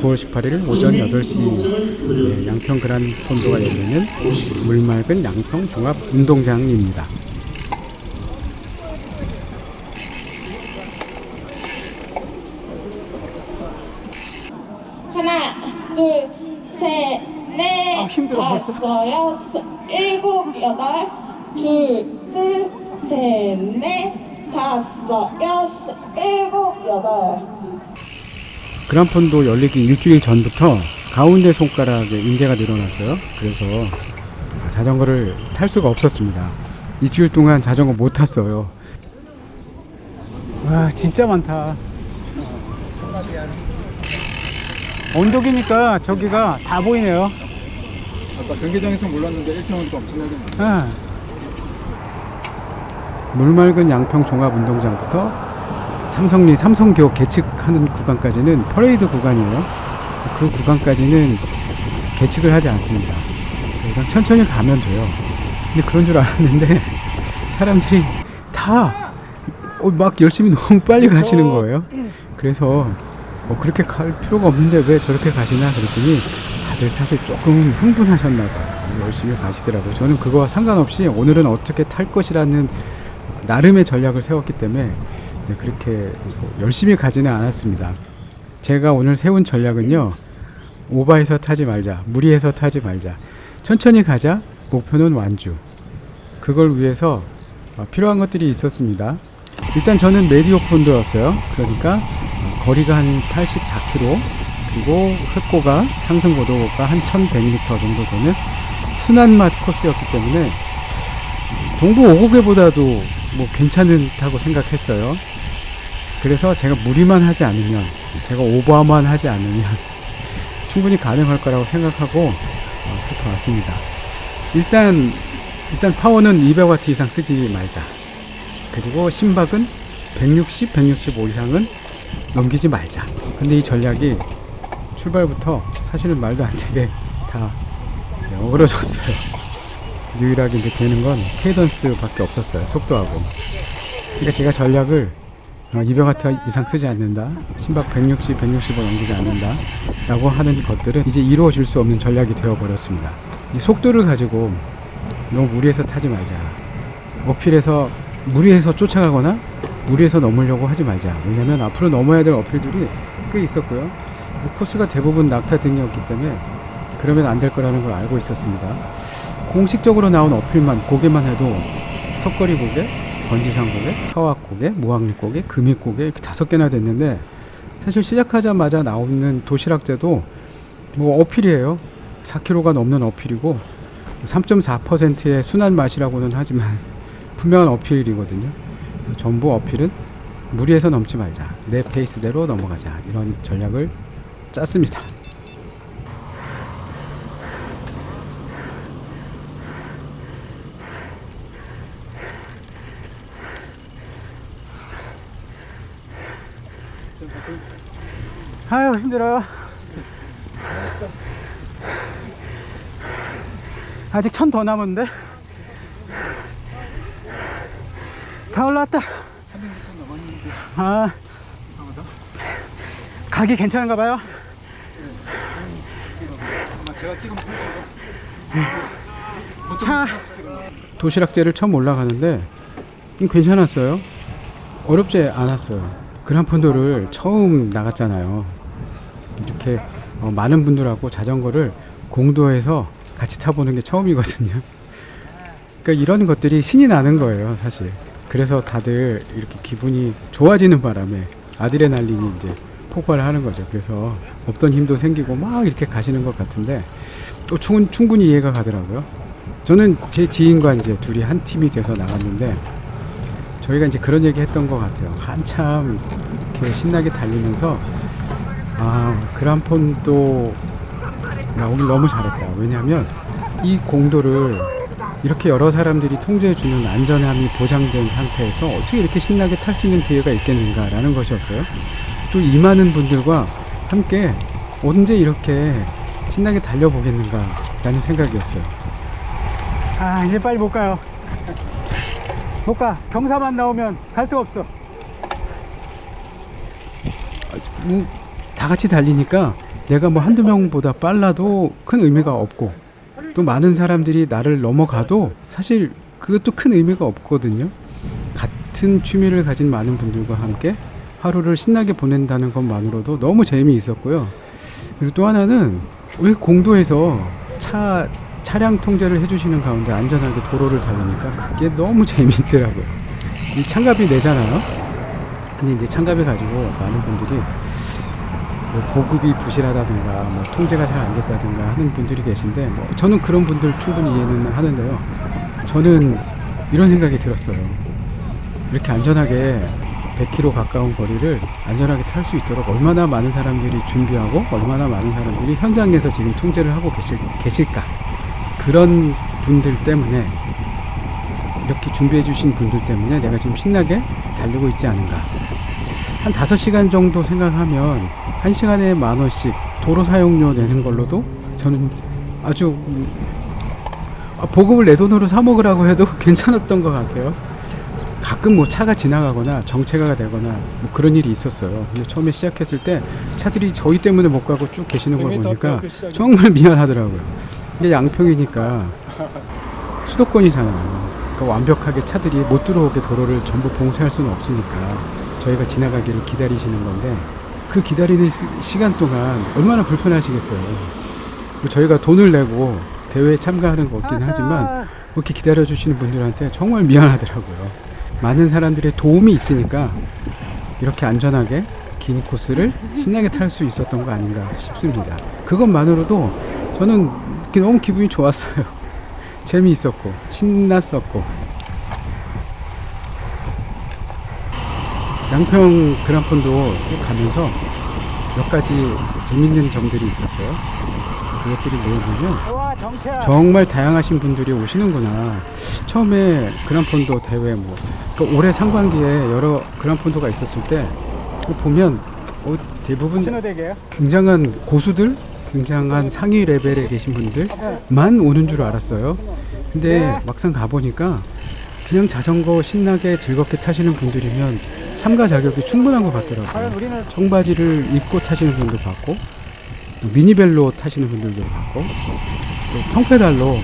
9월 18일 오전 8시 양평 그란 폰도가 열리는 물맑은 양평 종합 운동장입니다. 하나, 둘, 셋, 넷, 아, 힘들어. 다섯, 여섯, 일곱, 여덟, 둘, 둘, 셋, 넷, 다섯, 여섯, 일곱, 여덟. 그란폰도 열리기 일주일 전부터 가운데 손가락에 인대가 늘어났어요. 그래서 자전거를 탈 수가 없었습니다. 일주일 동안 자전거 못 탔어요. 와 진짜 많다. 언덕이니까 저기가 다 보이네요. 아까 경기장에서 몰랐는데 1평은 또 엄청나게 많네. 아. 물맑은 양평 종합운동장부터 삼성리 삼성교 개측하는 구간까지는 퍼레이드 구간이에요. 그 구간까지는 개측을 하지 않습니다. 그냥 천천히 가면 돼요. 근데 그런 줄 알았는데 사람들이 다 어, 막 열심히 너무 빨리 가시는 거예요. 그래서 어, 그렇게 갈 필요가 없는데 왜 저렇게 가시나 그랬더니 다들 사실 조금 흥분하셨나 봐요. 열심히 가시더라고요. 저는 그거와 상관없이 오늘은 어떻게 탈 것이라는 나름의 전략을 세웠기 때문에 네, 그렇게 뭐 열심히 가지는 않았습니다. 제가 오늘 세운 전략은요. 오바해서 타지 말자. 무리해서 타지 말자. 천천히 가자. 목표는 완주. 그걸 위해서 어, 필요한 것들이 있었습니다. 일단 저는 메디오 폰도였어요. 그러니까 어, 거리가 한 84km 그리고 획고가 상승 고도가 한 1100m 정도 되는 순환맛 코스였기 때문에 동부 오곡에보다도 뭐 괜찮다고 생각했어요. 그래서 제가 무리만 하지 않으면, 제가 오버만 하지 않으면 충분히 가능할 거라고 생각하고 어, 그렇게 왔습니다. 일단 일단 파워는 200W 이상 쓰지 말자. 그리고 심박은 160, 165 이상은 넘기지 말자. 근데 이 전략이 출발부터 사실은 말도 안 되게 다 네, 어그러졌어요. 유일하게 이제 되는 건 케이던스밖에 없었어요. 속도하고. 그러니까 제가 전략을 200W 이상 쓰지 않는다. 심박 160, 165 넘기지 않는다. 라고 하는 것들은 이제 이루어질 수 없는 전략이 되어버렸습니다. 이 속도를 가지고 너무 무리해서 타지 말자. 어필해서 무리해서 쫓아가거나 무리해서 넘으려고 하지 말자. 왜냐면 앞으로 넘어야 될 어필들이 꽤 있었고요. 이 코스가 대부분 낙타 등이었기 때문에 그러면 안 될 거라는 걸 알고 있었습니다. 공식적으로 나온 어필만 고개만 해도 턱걸이 고개, 건지상 고개, 서악 고개, 무항리 고개, 금익 고개 이렇게 다섯 개나 됐는데 사실 시작하자마자 나오는 도시락제도 뭐 어필이에요. 4kg가 넘는 어필이고 3.4%의 순한 맛이라고는 하지만 분명한 어필이거든요. 전부 어필은 무리해서 넘지 말자. 내 페이스대로 넘어가자. 이런 전략을 짰습니다. 힘들어요. 아직 천 더 남았는데. 다 올라왔다. 아, 가기 괜찮은가 봐요. 차. 도시락제를 처음 올라가는데 좀 괜찮았어요. 어렵지 않았어요. 그란폰도를 처음 나갔잖아요. 이렇게 어, 많은 분들하고 자전거를 공도에서 같이 타보는 게 처음이거든요. 그러니까 이런 것들이 신이 나는 거예요, 사실. 그래서 다들 이렇게 기분이 좋아지는 바람에 아드레날린이 이제 폭발을 하는 거죠. 그래서 없던 힘도 생기고 막 이렇게 가시는 것 같은데 또 충- 충분히 이해가 가더라고요. 저는 제 지인과 이제 둘이 한 팀이 돼서 나갔는데 저희가 이제 그런 얘기 했던 것 같아요. 한참 이렇게 신나게 달리면서 아 그란폰도 나오길 너무 잘했다. 왜냐하면 이 공도를 이렇게 여러 사람들이 통제해주는 안전함이 보장된 상태에서 어떻게 이렇게 신나게 탈 수 있는 기회가 있겠는가라는 것이었어요. 또 이 많은 분들과 함께 언제 이렇게 신나게 달려보겠는가라는 생각이었어요. 아, 이제 빨리 못 가요. 못 가. 경사만 나오면 갈 수가 없어. 뭐 다 같이 달리니까 내가 뭐 한두 명보다 빨라도 큰 의미가 없고 또 많은 사람들이 나를 넘어가도 사실 그것도 큰 의미가 없거든요. 같은 취미를 가진 많은 분들과 함께 하루를 신나게 보낸다는 것만으로도 너무 재미있었고요. 그리고 또 하나는 우리 공도에서 차 차량 통제를 해주시는 가운데 안전하게 도로를 달리니까 그게 너무 재미있더라고요. 이 창갑이 내잖아요. 근데 이제 창갑을 가지고 많은 분들이 뭐 보급이 부실하다든가 뭐 통제가 잘 안 됐다든가 하는 분들이 계신데 뭐 저는 그런 분들 충분히 이해는 하는데요. 저는 이런 생각이 들었어요. 이렇게 안전하게 100km 가까운 거리를 안전하게 탈 수 있도록 얼마나 많은 사람들이 준비하고 얼마나 많은 사람들이 현장에서 지금 통제를 하고 계실, 계실까 그런 분들 때문에 이렇게 준비해 주신 분들 때문에 내가 지금 신나게 달리고 있지 않은가 한 5시간 정도 생각하면 1시간에 만 원씩 도로 사용료 내는 걸로도 저는 아주 음, 아, 보급을 내 돈으로 사 먹으라고 해도 괜찮았던 것 같아요. 가끔 뭐 차가 지나가거나 정체가 되거나 뭐 그런 일이 있었어요. 근데 처음에 시작했을 때 차들이 저희 때문에 못 가고 쭉 계시는 걸 보니까 정말 미안하더라고요. 근데 양평이니까 수도권이잖아요. 그러니까 완벽하게 차들이 못 들어오게 도로를 전부 봉쇄할 수는 없으니까 저희가 지나가기를 기다리시는 건데 그 기다리는 시- 시간 동안 얼마나 불편하시겠어요. 뭐 저희가 돈을 내고 대회에 참가하는 거긴 하지만 그렇게 기다려 주시는 분들한테 정말 미안하더라고요. 많은 사람들의 도움이 있으니까 이렇게 안전하게 긴 코스를 신나게 탈 수 있었던 거 아닌가 싶습니다. 그것만으로도 저는 너무 기분이 좋았어요. 재미있었고 신났었고 양평 그란폰도 쭉 가면서 몇 가지 재밌는 점들이 있었어요. 그것들이 뭐냐면 정말 다양하신 분들이 오시는구나. 처음에 그란폰도 대회 뭐 그러니까 올해 상반기에 여러 그란폰도가 있었을 때 보면 어, 대부분 굉장한 고수들, 굉장한 상위 레벨에 계신 분들만 오는 줄 알았어요. 근데 막상 가보니까 그냥 자전거 신나게 즐겁게 타시는 분들이면 참가 자격이 충분한 것 같더라고요. 청바지를 입고 타시는 분도 봤고, 또 미니벨로 타시는 분들도 봤고, 또 평페달로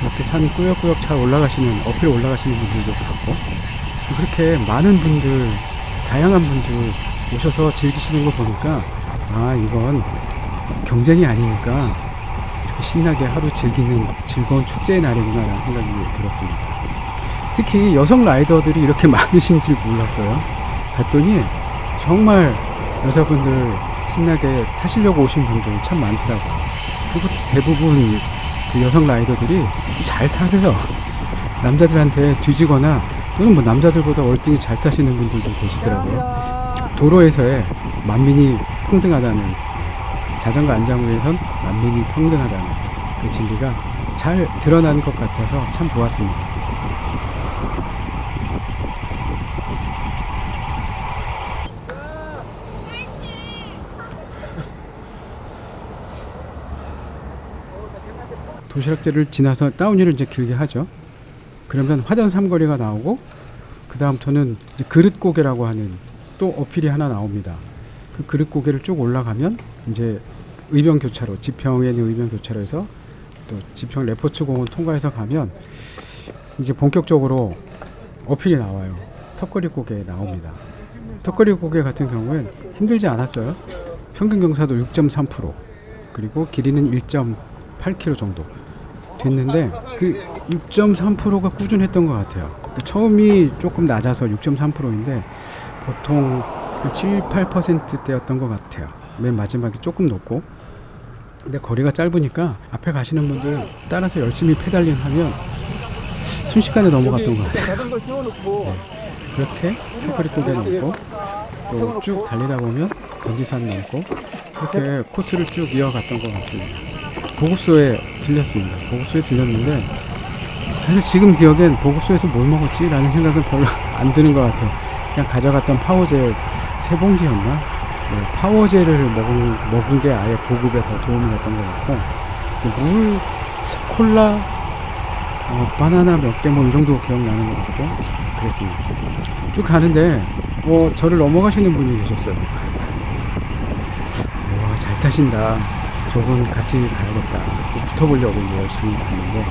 그렇게 산 꾸역꾸역 잘 올라가시는, 어필 올라가시는 분들도 봤고, 그렇게 많은 분들, 다양한 분들 오셔서 즐기시는 거 보니까, 아, 이건 경쟁이 아니니까 이렇게 신나게 하루 즐기는 즐거운 축제의 날이구나라는 생각이 들었습니다. 특히 여성 라이더들이 이렇게 많으신 줄 몰랐어요. 봤더니 정말 여자분들 신나게 타시려고 오신 분들 참 많더라고요. 그리고 대부분 그 여성 라이더들이 잘 타세요. 남자들한테 뒤지거나 또는 뭐 남자들보다 월등히 잘 타시는 분들도 계시더라고요. 도로에서의 만민이 평등하다는 자전거 안장구에선 만민이 평등하다는 그 진리가 잘 드러난 것 같아서 참 좋았습니다. 도시락제를 지나서 다운힐을 이제 길게 하죠. 그러면 화전 삼거리가 나오고 그 다음부터는 이제 그릇 고개라고 하는 또 어필이 하나 나옵니다. 그 그릇 고개를 쭉 올라가면 이제 의병 교차로 지평에 있는 의병 교차로에서 또 지평 레포츠 공원 통과해서 가면 이제 본격적으로 어필이 나와요. 턱걸이 고개 나옵니다. 턱걸이 고개 같은 경우엔 힘들지 않았어요. 평균 경사도 6.3% 그리고 길이는 1.8km 정도 됐는데 그 6.3%가 꾸준했던 것 같아요. 그 처음이 조금 낮아서 6.3%인데 보통 한 7, 8%대였던 것 같아요. 맨 마지막이 조금 높고 근데 거리가 짧으니까 앞에 가시는 분들 따라서 열심히 페달링 하면 순식간에 넘어갔던 것 같아요. 띄워놓고 그렇게 턱걸이 고개 넘고 또 쭉 달리다 보면 건지산 넘고 그렇게 코스를 쭉 이어갔던 것 같습니다. 보급소에 들렸습니다. 보급소에 들렸는데 사실 지금 기억엔 보급소에서 뭘 먹었지? 라는 생각은 별로 안 드는 것 같아요. 그냥 가져갔던 파워제 세 봉지였나? 네, 파워제를 먹은, 먹은 게 아예 보급에 더 도움이 됐던 것 같고 물, 콜라, 어, 바나나 몇 개 뭐 이 정도 기억나는 것 같고 그랬습니다. 쭉 가는데 어, 저를 넘어가시는 분이 계셨어요. 잘 타신다. 저분 같이 가야겠다. 붙어보려고 이제 열심히 갔는데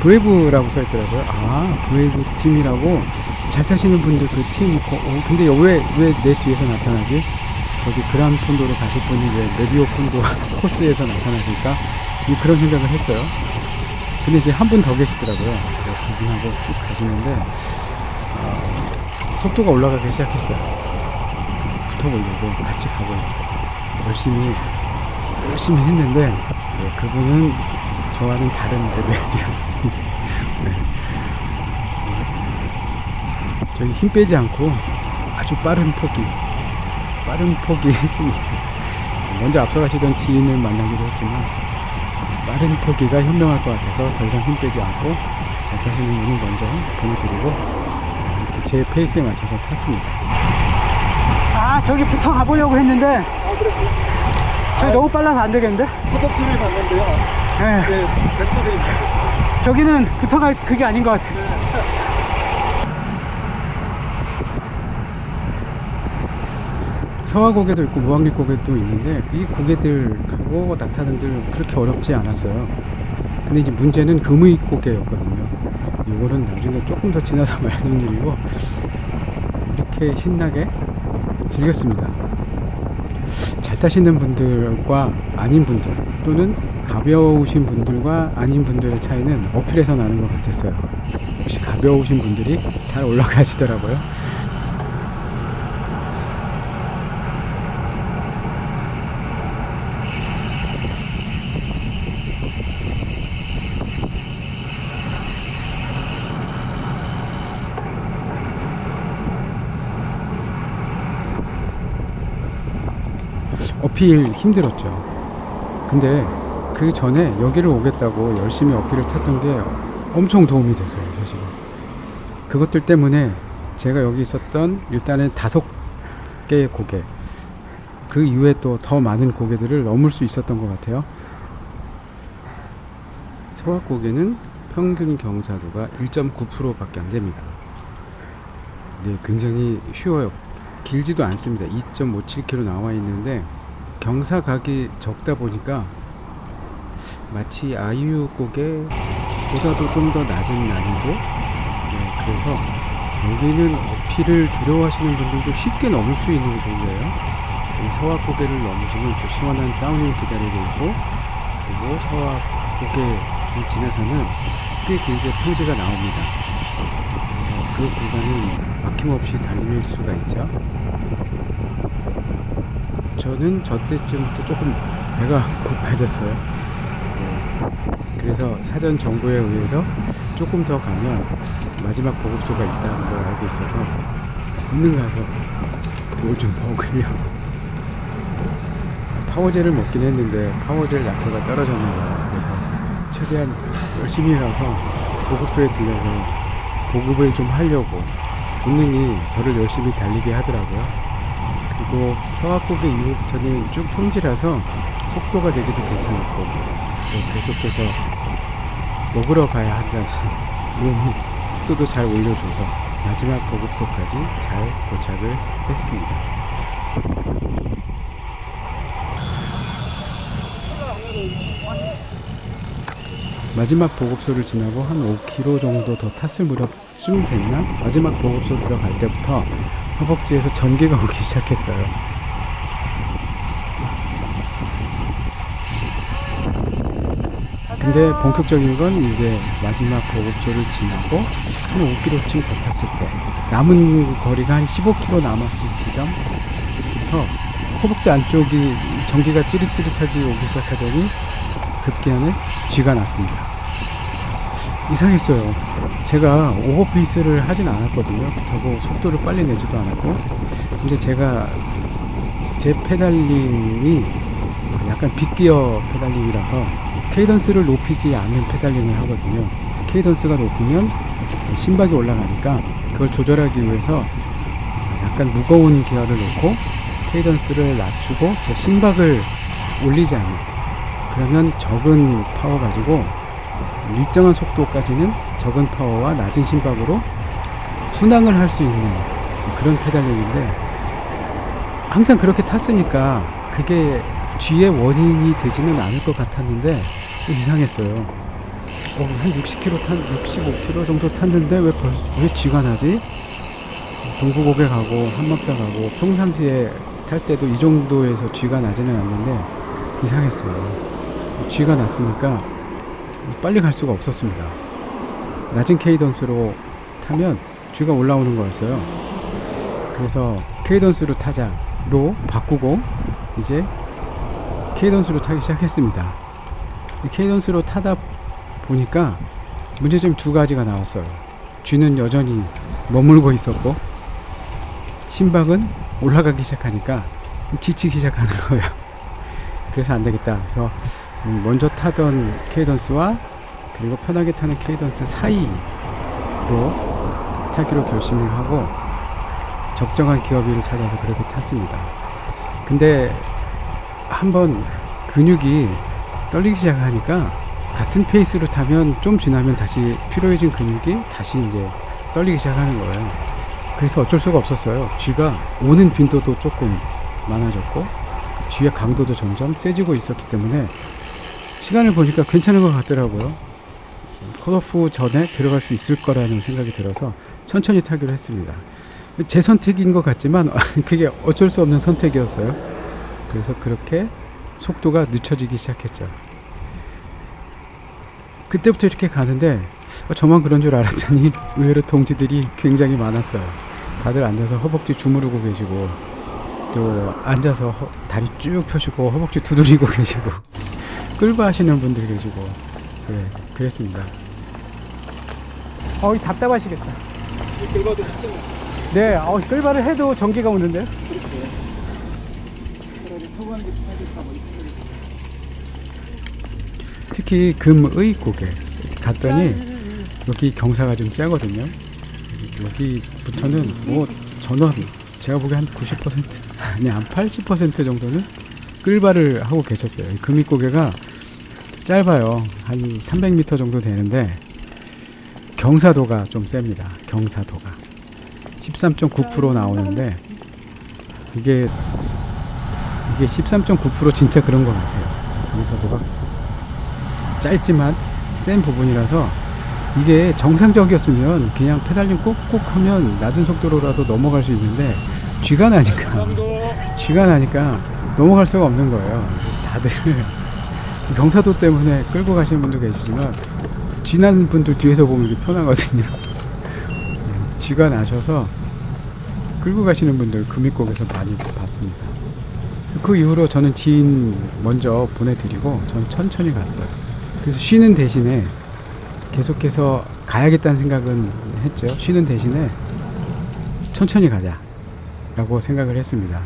브레이브라고 써있더라고요. 아 브레이브 팀이라고 잘 타시는 분들 그 팀. 어, 근데 왜 왜 내 뒤에서 나타나지? 거기 그란 폰도로 가실 분이 왜 메디오 폰도 코스에서 나타나실까? 이 그런 생각을 했어요. 근데 이제 한 분 더 계시더라고요. 그분하고 쭉 가시는데 어, 속도가 올라가기 시작했어요. 그래서 붙어보려고 같이 가보려고 열심히 열심히 했는데 네, 그분은 저와는 다른 레벨이었습니다. 네. 어, 저기 힘 빼지 않고 아주 빠른 포기 빠른 포기 했습니다. 먼저 앞서가시던 지인을 만나기도 했지만 빠른 포기가 현명할 것 같아서 더 이상 힘 빼지 않고 잘 타시는 분은 먼저 보내드리고 어, 이렇게 제 페이스에 맞춰서 탔습니다. 아 저기 붙어 가보려고 했는데 아 그랬어요? 저기 너무 빨라서 안 되겠는데? 허벅지를 봤는데요. 네. 네, 베스트들이. 저기는 붙어갈 그게 아닌 것 같아. 서화 고개도 있고 무학리고개도 있는데 이 고개들하고 낙타등들 그렇게 어렵지 않았어요. 근데 이제 문제는 금의 고개였거든요. 이거는 나중에 조금 더 지나서 말씀드리고 이렇게 신나게 즐겼습니다. 잘 타시는 분들과 아닌 분들 또는 가벼우신 분들과 아닌 분들의 차이는 어필에서 나는 것 같았어요. 역시 가벼우신 분들이 잘 올라가시더라고요. 어필 힘들었죠. 근데 그 전에 여기를 오겠다고 열심히 어필을 탔던 게 엄청 도움이 됐어요, 사실은. 그것들 때문에 제가 여기 있었던 일단은 다섯 개의 고개, 그 이후에 또 더 많은 고개들을 넘을 수 있었던 것 같아요. 소확고개는 평균 경사도가 1.9%밖에 안 됩니다. 네, 굉장히 쉬워요. 길지도 않습니다. 2.57km 나와 있는데 경사각이 적다 보니까 마치 아이유 곡에 보다도 좀 더 낮은 난이도. 네, 그래서 여기는 어필을 두려워하시는 분들도 쉽게 넘을 수 있는 곡이에요. 이 서화 고개를 넘으시면 또 시원한 다운힐 기다리고 있고 그리고 서화 고개를 지나서는 꽤 길게 평지가 나옵니다. 그래서 그 구간은 막힘없이 달릴 수가 있죠. 저는 저 때쯤부터 조금 배가 고파졌어요. 네. 그래서 사전 정보에 의해서 조금 더 가면 마지막 보급소가 있다는 걸 알고 있어서 얼른 가서 뭘 좀 먹으려고 파워젤을 먹긴 했는데 파워젤 약효가 떨어졌나 봐요. 그래서 최대한 열심히 가서 보급소에 들려서 보급을 좀 하려고 본능이 저를 열심히 달리게 하더라고요. 그리고 서학고개 이후부터는 쭉 평지라서 속도가 되기도 괜찮았고 또 계속해서 먹으러 가야 한다는 몸이 속도도 잘 올려줘서 마지막 보급소까지 잘 도착을 했습니다. 마지막 보급소를 지나고 한 5km 정도 더 탔을 무렵 쯤 됐나? 마지막 보급소 들어갈 때부터 허벅지에서 전기가 오기 시작했어요. 근데 본격적인 건 이제 마지막 보급소를 지나고 한 5km쯤 더 탔을 때 남은 거리가 한 15km 남았을 지점부터 허벅지 안쪽이 전기가 찌릿찌릿하게 오기 시작하더니 급기야는 쥐가 났습니다. 이상했어요. 제가 오버페이스를 하진 않았거든요. 그렇다고 속도를 빨리 내지도 않았고. 근데 제가 제 페달링이 약간 빗기어 페달링이라서 케이던스를 높이지 않는 페달링을 하거든요. 케이던스가 높으면 심박이 올라가니까 그걸 조절하기 위해서 약간 무거운 기어를 놓고 케이던스를 낮추고 저 심박을 올리지 않는 그러면 적은 파워 가지고 일정한 속도까지는 적은 파워와 낮은 심박으로 순항을 할 수 있는 그런 페달링인데 항상 그렇게 탔으니까 그게 쥐의 원인이 되지는 않을 것 같았는데 좀 이상했어요. 어, 한 60km 탄, 65km 정도 탔는데 왜 벌써 왜 쥐가 나지? 동부고개 가고 한박사 가고 평상시에 탈 때도 이 정도에서 쥐가 나지는 않는데 이상했어요. 쥐가 났으니까 빨리 갈 수가 없었습니다. 낮은 케이던스로 타면 쥐가 올라오는 거였어요. 그래서 케이던스로 타자로 바꾸고 이제 케이던스로 타기 시작했습니다. 이 케이던스로 타다 보니까 문제점이 두 가지가 나왔어요. 쥐는 여전히 머물고 있었고 심박은 올라가기 시작하니까 지치기 시작하는 거예요. 그래서 안 되겠다. 그래서 음, 먼저 타던 케이던스와 그리고 편하게 타는 케이던스 사이로 타기로 결심을 하고 적정한 기어비를 찾아서 그렇게 탔습니다. 근데 한번 근육이 떨리기 시작하니까 같은 페이스로 타면 좀 지나면 다시 피로해진 근육이 다시 이제 떨리기 시작하는 거예요. 그래서 어쩔 수가 없었어요. 쥐가 오는 빈도도 조금 많아졌고 쥐의 강도도 점점 세지고 있었기 때문에 시간을 보니까 괜찮은 것 같더라고요. 컷오프 전에 들어갈 수 있을 거라는 생각이 들어서 천천히 타기로 했습니다. 제 선택인 것 같지만 그게 어쩔 수 없는 선택이었어요. 그래서 그렇게 속도가 늦춰지기 시작했죠. 그때부터 이렇게 가는데 어, 저만 그런 줄 알았더니 의외로 동지들이 굉장히 많았어요. 다들 앉아서 허벅지 주무르고 계시고 또 앉아서 허- 다리 쭉 펴시고 허벅지 두드리고 계시고 끌바 하시는 분들 계시고 그래 그랬습니다. 어, 답답하시겠다. 긁어도 쉽지 않아. 네, 어, 끌바를 해도 전기가 오는데. 차라리 타고 가는 게 편하겠다 뭐 특히 금의 고개 갔더니 여기 경사가 좀 세거든요. 여기부터는 뭐 전원 제가 보기엔 한90% 아니 한 80% 정도는 끌바를 하고 계셨어요. 이 금이 고개가 짧아요. 한 300m 정도 되는데 경사도가 좀 셉니다. 경사도가 13.9% 나오는데 이게 이게 13.9% 진짜 그런 것 같아요. 경사도가 짧지만 센 부분이라서 이게 정상적이었으면 그냥 페달링 꾹꾹 하면 낮은 속도로라도 넘어갈 수 있는데 쥐가 나니까 쥐가 나니까 넘어갈 수가 없는 거예요. 다들 경사도 때문에 끌고 가시는 분도 계시지만 지나는 분들 뒤에서 보면 이게 편하거든요. 네, 쥐가 나셔서 끌고 가시는 분들 금입곡에서 많이 봤습니다. 그 이후로 저는 지인 먼저 보내드리고 저는 천천히 갔어요. 그래서 쉬는 대신에 계속해서 가야겠다는 생각은 했죠. 쉬는 대신에 천천히 가자 라고 생각을 했습니다.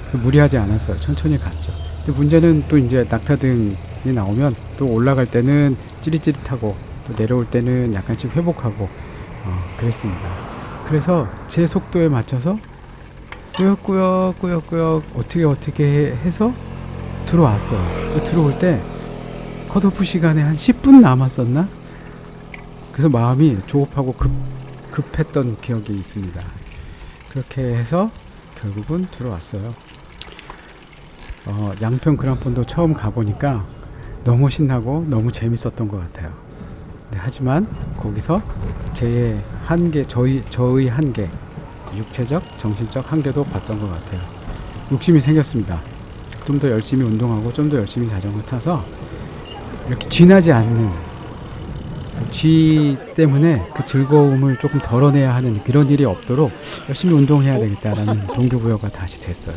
그래서 무리하지 않았어요. 천천히 갔죠. 근데 문제는 또 이제 낙타등이 나오면 또 올라갈 때는 찌릿찌릿하고 또 내려올 때는 약간씩 회복하고 어, 그랬습니다. 그래서 제 속도에 맞춰서 꾸역꾸역 꾸역꾸역 어떻게 어떻게 해서 들어왔어요. 들어올 때 컷오프 시간에 한 10분 남았었나? 그래서 마음이 조급하고 급, 급했던 기억이 있습니다. 그렇게 해서 결국은 들어왔어요. 어, 양평 그란폰도 처음 가보니까 너무 신나고 너무 재밌었던 것 같아요. 네, 하지만 거기서 제 한계, 저희, 저의 한계, 육체적, 정신적 한계도 봤던 것 같아요. 욕심이 생겼습니다. 좀 더 열심히 운동하고 좀 더 열심히 자전거 타서 이렇게 쥐나지 않는 그쥐 때문에 그 즐거움을 조금 덜어내야 하는 그런 일이 없도록 열심히 운동해야 되겠다라는 동기부여가 다시 됐어요.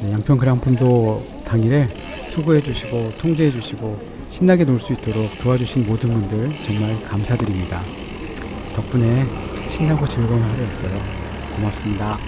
네, 양평 그랑폰도 당일에 수고해 주시고 통제해 주시고 신나게 놀 수 있도록 도와주신 모든 분들 정말 감사드립니다. 덕분에 신나고 즐거운 하루였어요. 고맙습니다.